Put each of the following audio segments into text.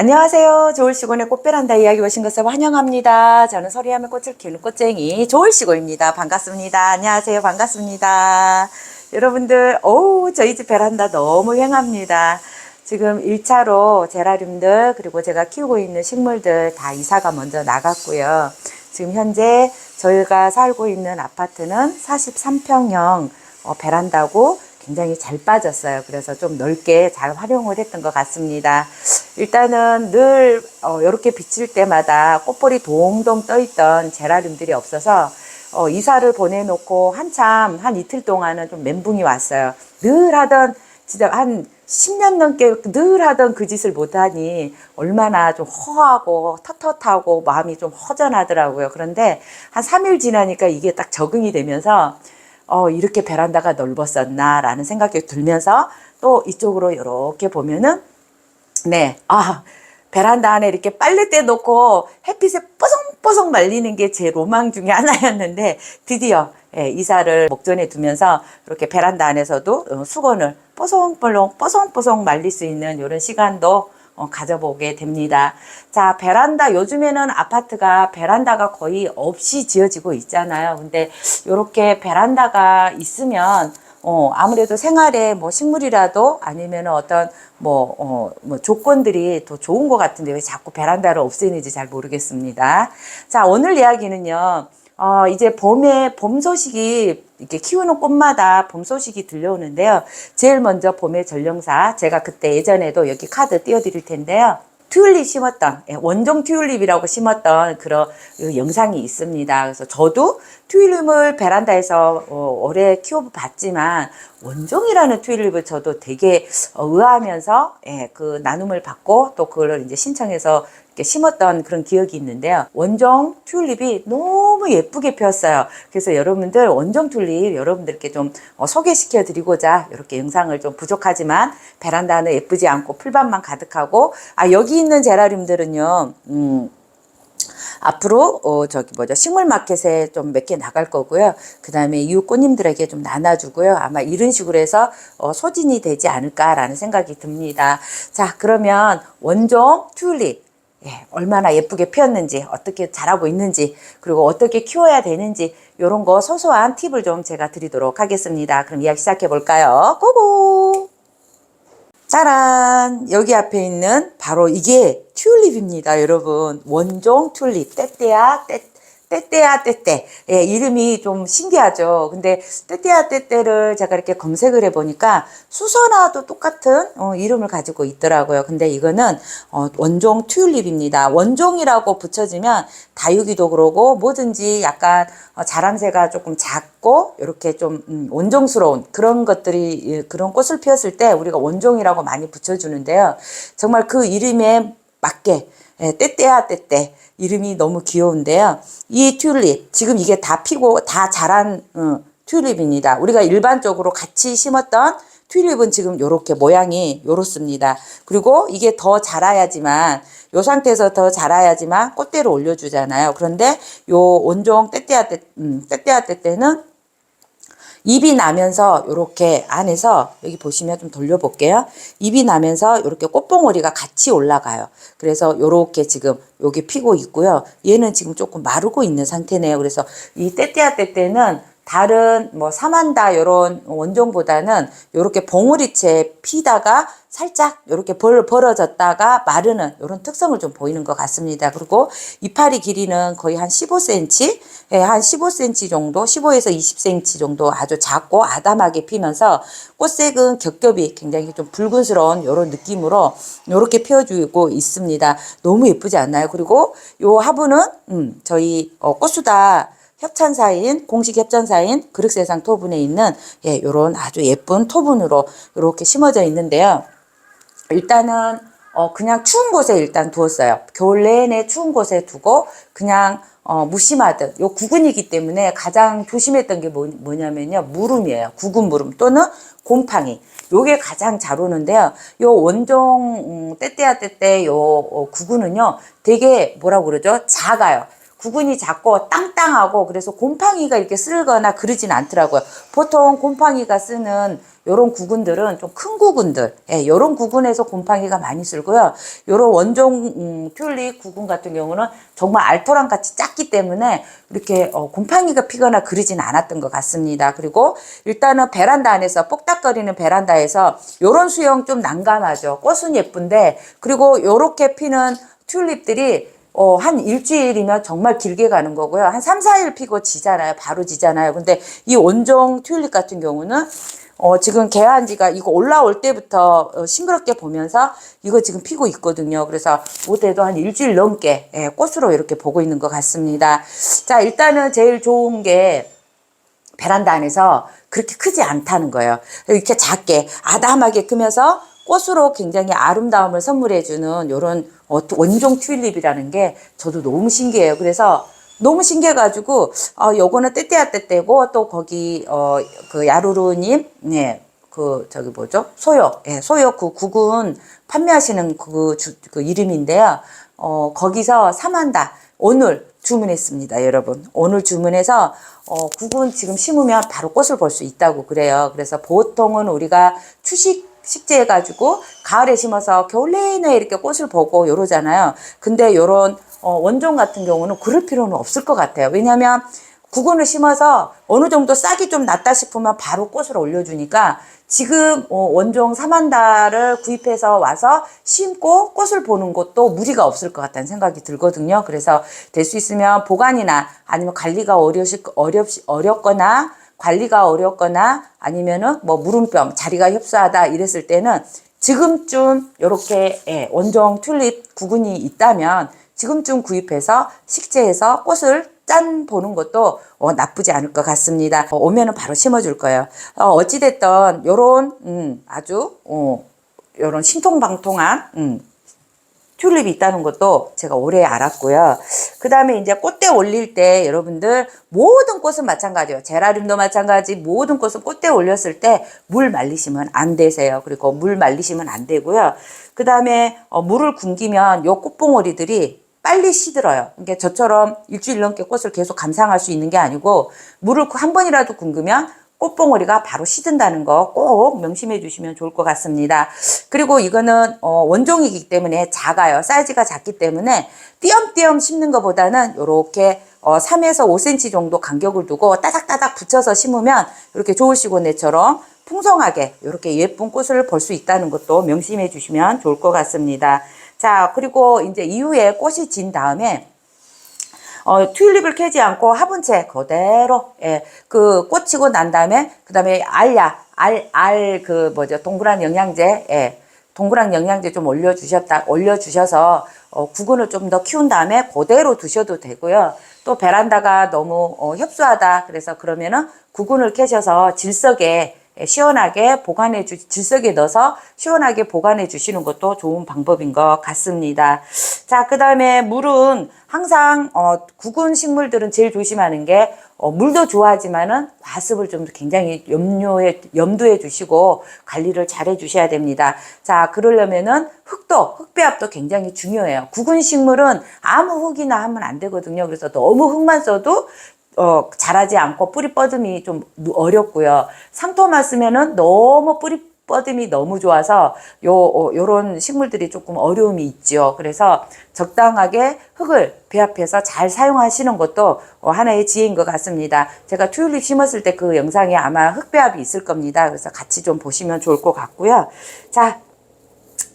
안녕하세요. 좋을시골의 꽃베란다 이야기 오신 것을 환영합니다. 저는 서리함의 꽃을 키우는 꽃쟁이 좋을시골입니다. 반갑습니다. 안녕하세요. 반갑습니다. 여러분들, 오, 저희 집 베란다 너무 횡합니다. 지금 1차로 제라늄들 그리고 제가 키우고 있는 식물들 다 이사가 먼저 나갔고요. 지금 현재 저희가 살고 있는 아파트는 43평형 어, 베란다고 굉장히 잘 빠졌어요. 그래서 좀 넓게 잘 활용을 했던 것 같습니다. 일단은 늘 어, 이렇게 비칠 때마다 꽃볼이 동동 떠있던 제라늄들이 없어서 어, 이사를 보내놓고 한참 한 이틀 동안은 좀 멘붕이 왔어요. 늘 하던 진짜 한 10년 넘게 늘 하던 그 짓을 못하니 얼마나 좀 허하고 텁텁하고 마음이 좀 허전하더라고요. 그런데 한 3일 지나니까 이게 딱 적응이 되면서 어, 이렇게 베란다가 넓었었나라는 생각이 들면서 또 이쪽으로 이렇게 보면은 네, 아, 베란다 안에 이렇게 빨래대 놓고 햇빛에 뽀송뽀송 말리는 게 제 로망 중에 하나였는데 드디어 예, 이사를 목전에 두면서 이렇게 베란다 안에서도 어, 수건을 뽀송뽀송 뽀송뽀송 말릴 수 있는 이런 시간도 어, 가져보게 됩니다. 자, 베란다, 요즘에는 아파트가 베란다가 거의 없이 지어지고 있잖아요. 근데 이렇게 베란다가 있으면 어, 아무래도 생활에 뭐 식물이라도 아니면 어떤 뭐, 어, 뭐 조건들이 더 좋은 것 같은데 왜 자꾸 베란다를 없애는지 잘 모르겠습니다. 자, 오늘 이야기는요, 어, 이제 봄에 봄 소식이 이렇게 키우는 꽃마다 봄 소식이 들려오는데요. 제일 먼저 봄의 전령사, 제가 그때 예전에도 여기 카드 띄워드릴 텐데요. 튤립 심었던 예, 원종 튤립이라고 심었던 그런 그 영상이 있습니다. 그래서 저도 튤립을 베란다에서 어, 오래 키워봤지만 원종이라는 튤립을 저도 되게 어, 의아하면서 예, 그 나눔을 받고 또 그걸 이제 신청해서 심었던 그런 기억이 있는데요. 원종 튤립이 너무 예쁘게 피었어요. 그래서 여러분들 원종 튤립 여러분들께 좀 어, 소개시켜 드리고자 이렇게 영상을 좀 부족하지만 베란다는 예쁘지 않고 풀밭만 가득하고 아 여기 있는 제라늄들은요. 음, 앞으로 어 저기 뭐죠 식물 마켓에 좀 몇 개 나갈 거고요. 그 다음에 이웃 꽃님들에게 좀 나눠주고요. 아마 이런 식으로 해서 어 소진이 되지 않을까라는 생각이 듭니다. 자 그러면 원종 튤립 예, 얼마나 예쁘게 피었는지, 어떻게 자라고 있는지, 그리고 어떻게 키워야 되는지, 요런 거 소소한 팁을 좀 제가 드리도록 하겠습니다. 그럼 이야기 시작해 볼까요? 고고! 짜란! 여기 앞에 있는 바로 이게 튤립입니다, 여러분. 원종 튤립. 떼떼야, 떼, 떼떼야, 떼떼. 예, 이름이 좀 신기하죠. 근데 떼떼야, 떼떼를 제가 이렇게 검색을 해보니까 수선화도 똑같은 어, 이름을 가지고 있더라고요. 근데 이거는 어, 원종 튤립입니다. 원종이라고 붙여지면 다육이도 그러고 뭐든지 약간 어, 자람새가 조금 작고 이렇게 좀 음, 원종스러운 그런 것들이 예, 그런 꽃을 피웠을 때 우리가 원종이라고 많이 붙여주는데요. 정말 그 이름에 맞게 예, 떼떼야 떼떼 이름이 너무 귀여운데요. 이 튤립 지금 이게 다 피고 다 자란 어, 튤립입니다. 우리가 일반적으로 같이 심었던 튤립은 지금 이렇게 모양이 요렇습니다. 그리고 이게 더 자라야지만 요 상태에서 더 자라야지만 꽃대를 올려주잖아요. 그런데 요 원종 떼떼야 떼, 음, 떼떼야 떼떼는 입이 나면서 이렇게 안에서 여기 보시면 좀 돌려볼게요. 입이 나면서 이렇게 꽃봉오리가 같이 올라가요. 그래서 이렇게 지금 여기 피고 있고요. 얘는 지금 조금 마르고 있는 상태네요. 그래서 이 떼떼야 떼떼는 다른 뭐 사만다 요런 원종보다는 요렇게 봉우리채 피다가 살짝 요렇게 벌, 벌어졌다가 마르는 요런 특성을 좀 보이는 것 같습니다. 그리고 이파리 길이는 거의 한 15cm, 예, 한 15cm 정도, 15에서 20cm 정도 아주 작고 아담하게 피면서 꽃색은 겹겹이 굉장히 좀 붉은스러운 요런 느낌으로 요렇게 피어주고 있습니다. 너무 예쁘지 않나요? 그리고 요 화분은 음, 저희 어, 꽃수다 협찬사인 공식 협찬사인 그릇세상 토분에 있는 예, 요런 아주 예쁜 토분으로 이렇게 심어져 있는데요. 일단은 어 그냥 추운 곳에 일단 두었어요. 겨울 내내 추운 곳에 두고 그냥 어 무심하듯 요 구근이기 때문에 가장 조심했던 게 뭐, 뭐냐면요 무름이에요. 구근 무름 또는 곰팡이. 요게 가장 잘 오는데요. 요 원종 음, 떼떼야 떼떼 요 어, 구근은요 되게 뭐라고 그러죠? 작아요. 구근이 작고 땅땅하고 그래서 곰팡이가 이렇게 쓸거나 그러진 않더라고요. 보통 곰팡이가 쓰는 요런 구근들은 좀 큰 구근들, 예, 요런 구근에서 곰팡이가 많이 쓸고요. 요런 원종 음, 튤립 구근 같은 경우는 정말 알토랑 같이 작기 때문에 이렇게 어, 곰팡이가 피거나 그러진 않았던 것 같습니다. 그리고 일단은 베란다 안에서 뽁닥거리는 베란다에서 요런 수영 좀 난감하죠. 꽃은 예쁜데 그리고 요렇게 피는 튤립들이 어, 한 일주일이면 정말 길게 가는 거고요. 한 3, 4일 피고 지잖아요. 바로 지잖아요. 근데 이 원종 튤립 같은 경우는 어, 지금 개한 지가 이거 올라올 때부터 어, 싱그럽게 보면서 이거 지금 피고 있거든요. 그래서 못해도 한 일주일 넘게 예, 꽃으로 이렇게 보고 있는 것 같습니다. 자, 일단은 제일 좋은 게 베란다 안에서 그렇게 크지 않다는 거예요. 이렇게 작게 아담하게 크면서 꽃으로 굉장히 아름다움을 선물해주는 이런 원종 튤립이라는 게 저도 너무 신기해요. 그래서 너무 신기해가지고 어 요거는 때때야 때때고 또 거기 어 그 야루루님 네. 그 저기 뭐죠? 소요. 예 소요 그 국은 판매하시는 그, 주, 그 이름인데요. 어 거기서 사만다. 오늘 주문했습니다 여러분. 오늘 주문해서 어 국은 지금 심으면 바로 꽃을 볼 수 있다고 그래요. 그래서 보통은 우리가 추식 식재해 가지고 가을에 심어서 겨울 내내 이렇게 꽃을 보고 요러잖아요 근데 요런 어, 원종 같은 경우는 그럴 필요는 없을 것 같아요. 왜냐하면 구근을 심어서 어느 정도 싹이 좀 났다 싶으면 바로 꽃을 올려주니까 지금 어, 원종 사만다를 구입해서 와서 심고 꽃을 보는 것도 무리가 없을 것 같다는 생각이 들거든요. 그래서 될 수 있으면 보관이나 아니면 관리가 어려시, 어렵, 어렵거나 관리가 어렵거나 아니면은 뭐 물음병 자리가 협소하다 이랬을 때는 지금쯤 이렇게 예, 원종 튤립 구근이 있다면 지금쯤 구입해서 식재해서 꽃을 짠 보는 것도 어, 나쁘지 않을 것 같습니다. 어, 오면은 바로 심어줄 거예요. 어, 어찌됐든 요런 음, 아주 어, 요런 신통방통한 음, 튤립이 있다는 것도 제가 오래 알았고요. 그 다음에 이제 꽃대 올릴 때 여러분들 모든 꽃은 마찬가지예요. 제라늄도 마찬가지 모든 꽃은 꽃대 올렸을 때 물 말리시면 안 되세요. 그리고 물 말리시면 안 되고요. 그 다음에 어, 물을 굶기면 요 꽃봉오리들이 빨리 시들어요. 그러니까 저처럼 일주일 넘게 꽃을 계속 감상할 수 있는 게 아니고 물을 한 번이라도 굶으면 꽃봉오리가 바로 시든다는 거 꼭 명심해 주시면 좋을 것 같습니다. 그리고 이거는 어, 원종이기 때문에 작아요. 사이즈가 작기 때문에 띄엄띄엄 심는 것보다는 이렇게 어, 3에서 5cm 정도 간격을 두고 따닥따닥 붙여서 심으면 이렇게 좋으시고내처럼 풍성하게 이렇게 예쁜 꽃을 볼 수 있다는 것도 명심해 주시면 좋을 것 같습니다. 자, 그리고 이제 이후에 꽃이 진 다음에 어, 튤립을 캐지 않고 화분 채 그대로 예, 그 꽂히고 난 다음에 그 다음에 알야 알 알 그 뭐죠 동그란 영양제 예, 동그란 영양제 좀 올려주셨다 올려주셔서 어, 구근을 좀 더 키운 다음에 그대로 두셔도 되고요. 또 베란다가 너무 어, 협소하다 그래서 그러면은 구근을 캐셔서 질석에 예, 시원하게 보관해 주 질석에 넣어서 시원하게 보관해 주시는 것도 좋은 방법인 것 같습니다. 자, 그 다음에 물은 항상 어 구근 식물들은 제일 조심하는 게 어, 물도 좋아하지만은 과습을 좀 굉장히 염려해 염두해 주시고 관리를 잘해 주셔야 됩니다. 자, 그러려면은 흙도 흙배합도 굉장히 중요해요. 구근 식물은 아무 흙이나 하면 안 되거든요. 그래서 너무 흙만 써도 어, 자라지 않고 뿌리 뻗음이 좀 어렵고요. 상토만 쓰면은 너무 뿌리 뻗음이 너무 좋아서 요, 어, 요런 식물들이 조금 어려움이 있죠. 그래서 적당하게 흙을 배합해서 잘 사용하시는 것도 어, 하나의 지혜인 것 같습니다. 제가 튤립 심었을 때 그 영상에 아마 흙 배합이 있을 겁니다. 그래서 같이 좀 보시면 좋을 것 같고요. 자,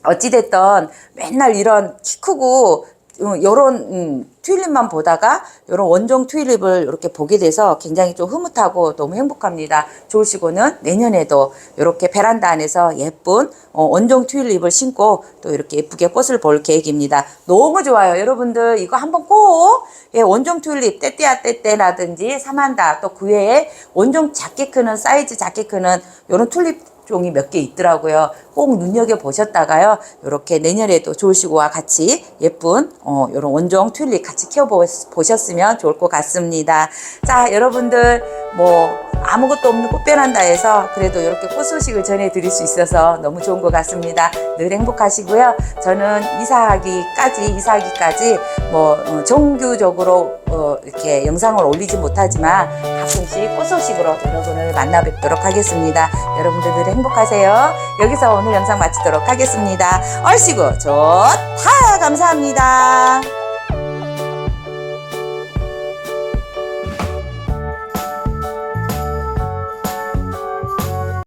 어찌됐든 맨날 이런 키 크고 음, 요런 음, 튤립만 보다가 요런 원종 튤립을 이렇게 보게 돼서 굉장히 좀 흐뭇하고 너무 행복합니다. 좋으시고는 내년에도 이렇게 베란다 안에서 예쁜 어, 원종 튤립을 심고 또 이렇게 예쁘게 꽃을 볼 계획입니다. 너무 좋아요. 여러분들 이거 한번 꼭 예, 원종 튤립 떼떼야 떼떼라든지 사만다 또 그 외에 원종 작게 크는 사이즈 작게 크는 요런 튤립 종이 몇 개 있더라고요. 꼭 눈여겨 보셨다가요. 이렇게 내년에도 좋으시고와 같이 예쁜 어 이런 원종 튤립 같이 키워 보셨으면 좋을 것 같습니다. 자, 여러분들 뭐 아무것도 없는 꽃베란다에서 그래도 이렇게 꽃 소식을 전해드릴 수 있어서 너무 좋은 것 같습니다. 늘 행복하시고요. 저는 이사하기까지 이사하기까지 뭐 어, 정규적으로 어, 이렇게 영상을 올리지 못하지만 가끔씩 꽃 소식으로 여러분을 만나 뵙도록 하겠습니다. 여러분들 늘 행복하세요. 여기서 오늘 영상 마치도록 하겠습니다. 얼씨구 좋다 감사합니다.